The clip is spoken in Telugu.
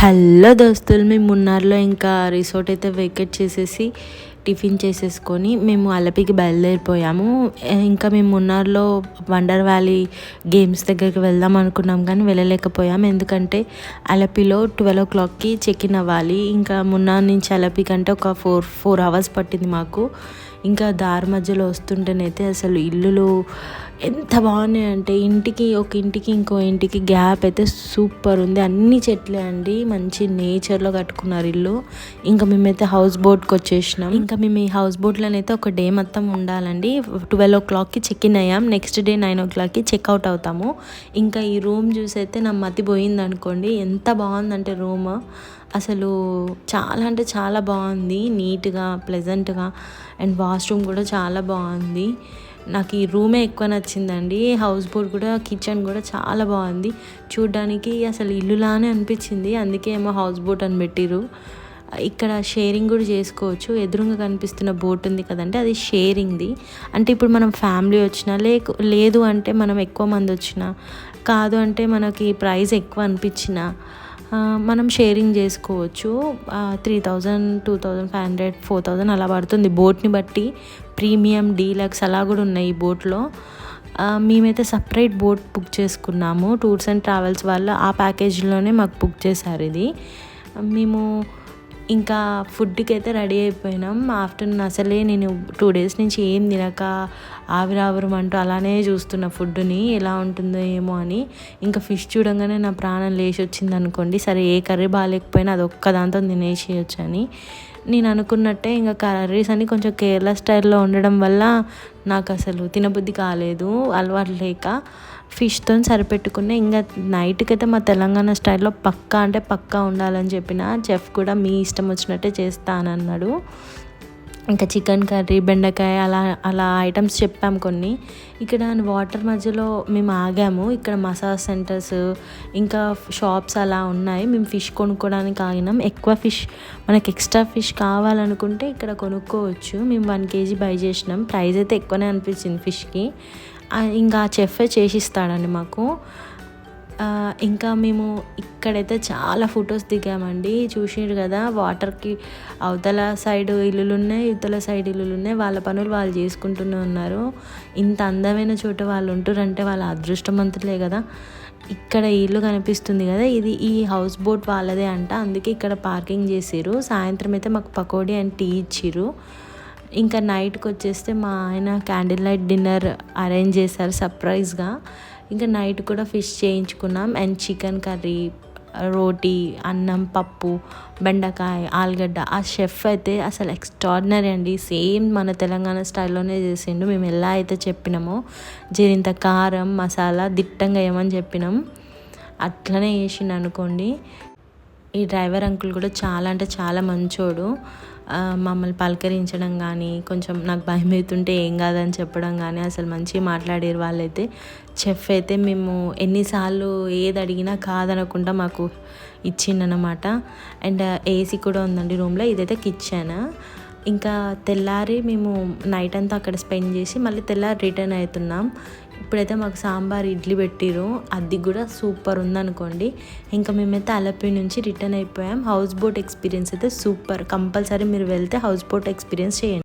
హలో దోస్తులు మేము మున్నార్లో ఇంకా రిసార్ట్ అయితే వెకేట్ చేసేసి టిఫిన్ చేసేసుకొని మేము అలపికి బయలుదేరిపోయాము. ఇంకా మేము మున్నార్లో వండర్ వ్యాలీ గేమ్స్ దగ్గరికి వెళ్దాం అనుకున్నాం కానీ వెళ్ళలేకపోయాం. ఎందుకంటే అలపిలో ట్వెల్వ్ ఓ క్లాక్కి చెక్ ఇన్ అవ్వాలి. ఇంకా మున్నార్ నుంచి అలపి కంటే ఒక ఫోర్ ఫోర్ అవర్స్ పట్టింది మాకు. ఇంకా దారి మధ్యలో వస్తుంటేనైతే అసలు ఇల్లులు ఎంత బాగున్నాయి అంటే ఇంటికి ఒక ఇంటికి ఇంకో ఇంటికి గ్యాప్ అయితే సూపర్ ఉంది. అన్ని చెట్లే అండి. మంచి నేచర్లో కట్టుకున్నారు ఇల్లు. ఇంకా మేమైతే హౌస్ బోట్కి వచ్చేసినాం. ఇంకా మేము ఈ హౌస్ బోట్లోనైతే ఒక డే మొత్తం ఉండాలండి. ట్వెల్వ్ ఓ క్లాక్కి చెక్ ఇన్ అయ్యాం. నెక్స్ట్ డే నైన్ ఓ క్లాక్కి చెక్అవుట్ అవుతాము. ఇంకా ఈ రూమ్ చూసి అయితే నా మతి పోయింది అనుకోండి. ఎంత బాగుందంటే రూమ్. అసలు చాలా అంటే చాలా బాగుంది. నీట్గా ప్లెజెంట్గా అండ్ వాష్రూమ్ కూడా చాలా బాగుంది. నాకు ఈ రూమే ఎక్కువ నచ్చిందండి. హౌస్ బోట్ కూడా కిచెన్ కూడా చాలా బాగుంది. చూడ్డానికి అసలు ఇల్లులానే అనిపించింది. అందుకే ఏమో హౌస్ బోట్ అని పెట్టిరు ఇక్కడ షేరింగ్ కూడా చేసుకోవచ్చు. ఎదురుగా కనిపిస్తున్న బోట్ ఉంది కదంటే అది షేరింగ్ది. అంటే ఇప్పుడు మనం ఫ్యామిలీ వచ్చినా లేకు లేదు అంటే మనం ఎక్కువ మంది వచ్చినా కాదు అంటే మనకి ప్రైస్ ఎక్కువ అనిపించినా మనం షేరింగ్ చేసుకోవచ్చు. Three thousand two thousand five hundred four thousand అలా పడుతుంది. బోట్ని బట్టి ప్రీమియం డీలక్స్ అలా కూడా ఉన్నాయి ఈ బోట్లో. మేమైతే సపరేట్ బోట్ బుక్ చేసుకున్నాము. టూర్స్ అండ్ ట్రావెల్స్ వాళ్ళు ఆ ప్యాకేజ్లోనే మాకు బుక్ చేశారు ఇది. మేము ఇంకా ఫుడ్కి అయితే రెడీ అయిపోయినాం. ఆఫ్టర్నూన్ అసలే నేను టూ డేస్ నుంచి ఏం తినక ఆవిరావరం అంటూ అలానే చూస్తున్న ఫుడ్ని. ఎలా ఉంటుందో ఏమో అని. ఇంకా ఫిష్ చూడంగానే నా ప్రాణం లేచి వచ్చింది అనుకోండి సరే ఏ కర్రీ బాగాలేకపోయినా అది ఒక్క దాంతో తినేసేయచ్చు అని. నేను అనుకున్నట్టే ఇంకా కర్రీస్ అని కొంచెం కేరళ స్టైల్లో ఉండడం వల్ల నాకు అసలు తినబుద్ధి కాలేదు. అలవాటు లేక ఫిష్తో సరిపెట్టుకున్న ఇంకా నైట్కి అయితే మా తెలంగాణ స్టైల్లో పక్కా అంటే పక్కా ఉండాలని చెప్పిన చెఫ్ కూడా మీ ఇష్టం వచ్చినట్టే చేస్తానన్నాడు. ఇంకా చికెన్ కర్రీ బెండకాయ అలా అలా ఐటమ్స్ చెప్పాం కొన్ని. ఇక్కడ వాటర్ మధ్యలో మేము ఆగాము. ఇక్కడ మసాజ్ సెంటర్స్ ఇంకా షాప్స్ అలా ఉన్నాయి. మేము ఫిష్ కొనుక్కోవడానికి ఆగినాం. ఎక్కువ ఫిష్ మనకి ఎక్స్ట్రా ఫిష్ కావాలనుకుంటే ఇక్కడ కొనుక్కోవచ్చు. మేము వన్ కేజీ బై చేసినాం. ప్రైస్ అయితే ఎక్కువనే అనిపించింది ఫిష్కి. ఇంకా చెఫే చేసిస్తాడండి మాకు. ఇంకా మేము ఇక్కడైతే చాలా ఫొటోస్ దిగామండి. చూసినారు కదా వాటర్కి అవతల సైడ్ ఇల్లులు ఉన్నాయి ఇవతల సైడ్ ఇల్లులు ఉన్నాయి వాళ్ళ పనులు వాళ్ళు చేసుకుంటూనే ఉన్నారు. ఇంత అందమైన చోట వాళ్ళు ఉంటారంటే వాళ్ళ అదృష్టవంతులే కదా. ఇక్కడ ఇల్లు కనిపిస్తుంది కదా ఇది ఈ హౌస్ బోట్ వాళ్ళదే అంట. అందుకే ఇక్కడ పార్కింగ్ చేసిరు సాయంత్రం అయితే మాకు పకోడీ అండ్ టీ ఇచ్చిరు ఇంకా నైట్కి వచ్చేస్తే మా ఆయన క్యాండిల్ లైట్ డిన్నర్ అరేంజ్ చేశారు సర్ప్రైజ్గా ఇంకా నైట్ కూడా ఫిష్ చేయించుకున్నాం అండ్ చికెన్ కర్రీ రోటీ అన్నం పప్పు బెండకాయ ఆలుగడ్డ. ఆ షెఫ్ అయితే అసలు ఎక్స్ట్రాడినరీ అండి. సేమ్ మన తెలంగాణ స్టైల్లోనే చేసిండు. మేము ఎలా అయితే చెప్పినామో జీరింత కారం మసాలా దిట్టంగా వేయమని చెప్పినాం అట్లనే వేసిండు అనుకోండి. ఈ డ్రైవర్ అంకుల్ కూడా చాలా అంటే చాలా మంచోడు. మమ్మల్ని పలకరించడం కానీ కొంచెం నాకు భయం అవుతుంటే ఏం కాదని చెప్పడం కానీ అసలు మంచిగా మాట్లాడారు వాళ్ళైతే. చెఫ్ అయితే మేము ఎన్నిసార్లు ఏది అడిగినా కాదనకుండా మాకు ఇచ్చిండనమాట అండ్ ఏసీ కూడా ఉందండి రూమ్లో ఇదైతే కిచెన్. ఇంకా తెల్లారి మేము నైట్ అంతా అక్కడ స్పెండ్ చేసి మళ్ళీ తెల్లారి రిటర్న్ అవుతున్నాం ఇప్పుడైతే మాకు సాంబార్ ఇడ్లీ పెట్టిరు అది కూడా సూపర్ ఉందనుకోండి. ఇంకా మేమైతే అలపి నుంచి రిటర్న్ అయిపోయాం. హౌస్ బోట్ ఎక్స్పీరియన్స్ అయితే సూపర్. కంపల్సరీ మీరు వెళ్తే హౌస్ బోట్ ఎక్స్పీరియన్స్ చేయండి.